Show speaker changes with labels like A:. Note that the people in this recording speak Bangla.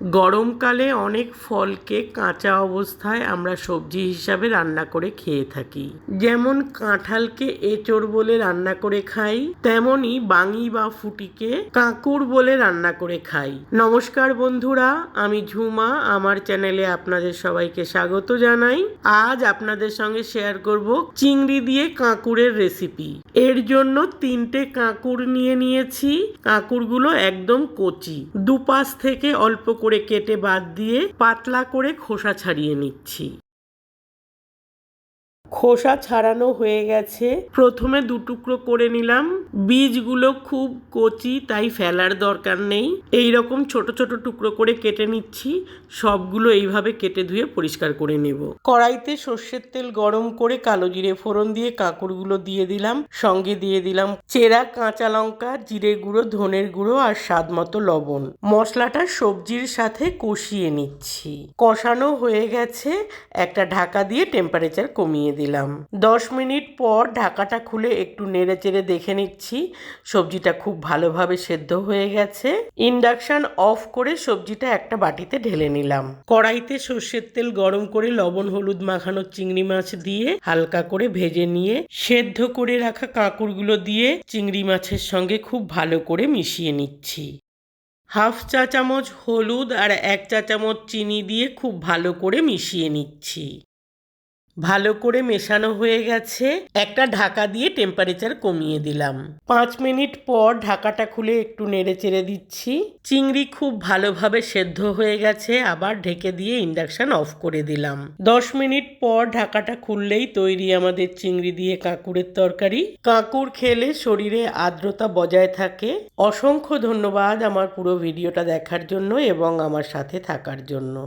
A: গরমকালে অনেক ফলকে কাঁচা অবস্থায় আমরা সবজি হিসাবে রান্না করে খেয়ে থাকি। যেমন কাঁঠালকে এঁচড় বলে রান্না করে খাই, তেমনি বাঙি বা ফুটিকে কাঁকুর বলে রান্না করে খাই। নমস্কার বন্ধুরা, আমি ঝুমা, আমার চ্যানেলে আপনাদের সবাইকে স্বাগত জানাই। আজ আপনাদের সঙ্গে শেয়ার করব চিংড়ি দিয়ে কাঁকুরের রেসিপি। এর জন্য তিনটে কাঁকুর নিয়ে নিয়েছি। কাঁকুরগুলো একদম কচি, দুপাশ থেকে অল্প করে কেটে বাদ দিয়ে পাতলা করে খোসা ছাড়িয়ে নিচ্ছি। খোসা ছাড়ানো হয়ে গেছে। প্রথমে দু টুকরো করে নিলাম। বীজগুলো খুব কচি, তাই ফেলার দরকার নেই। এই রকম ছোট ছোট টুকরো করে কেটে নিচ্ছি। সবগুলো এইভাবে কেটে ধুয়ে পরিষ্কার করে নেব। কড়াইতে সর্ষের তেল গরম করে কালো জিরে ফোড়ন দিয়ে কাঁকুরগুলো দিয়ে দিলাম। সঙ্গে দিয়ে দিলাম চেরা, কাঁচা লঙ্কা, জিরে গুঁড়ো, ধনের গুঁড়ো আর স্বাদ মতো লবণ। মশলাটা সবজির সাথে কষিয়ে নিচ্ছি। কষানো হয়ে গেছে। একটা ঢাকা দিয়ে টেম্পারেচার কমিয়ে দিলাম। দশ মিনিট পর ঢাকাটা খুলে একটু নেড়ে চেড়ে দেখে নিচ্ছি। সবজিটা খুব ভালোভাবে সেদ্ধ হয়ে গেছে। ইন্ডাকশান অফ করে সবজিটা একটা বাটিতে ঢেলে নিলাম। কড়াইতে সর্ষের তেল গরম করে লবণ, হলুদ, মাখানো চিংড়ি মাছ দিয়ে হালকা করে ভেজে নিয়ে, সেদ্ধ করে রাখা কাঁকুরগুলো দিয়ে চিংড়ি মাছের সঙ্গে খুব ভালো করে মিশিয়ে নিচ্ছি। হাফ চা চামচ হলুদ আর এক চা চামচ চিনি দিয়ে খুব ভালো করে মিশিয়ে নিচ্ছি। ভালো করে মেশানো হয়ে গেছে। একটা ঢাকা দিয়ে টেম্পারেচার কমিয়ে দিলাম। পাঁচ মিনিট পর ঢাকাটা খুলে একটু নেড়ে চেড়ে দিচ্ছি। চিংড়ি খুব ভালোভাবে সেদ্ধ হয়ে গেছে, আবার ঢেকে দিয়ে ইন্ডাকশন অফ করে দিলাম। দশ মিনিট পর ঢাকাটা খুললেই তৈরি আমাদের চিংড়ি দিয়ে কাঁকুরের তরকারি। কাঁকুর খেলে শরীরে আর্দ্রতা বজায় থাকে। অসংখ্য ধন্যবাদ আমার পুরো ভিডিওটা দেখার জন্য এবং আমার সাথে থাকার জন্য।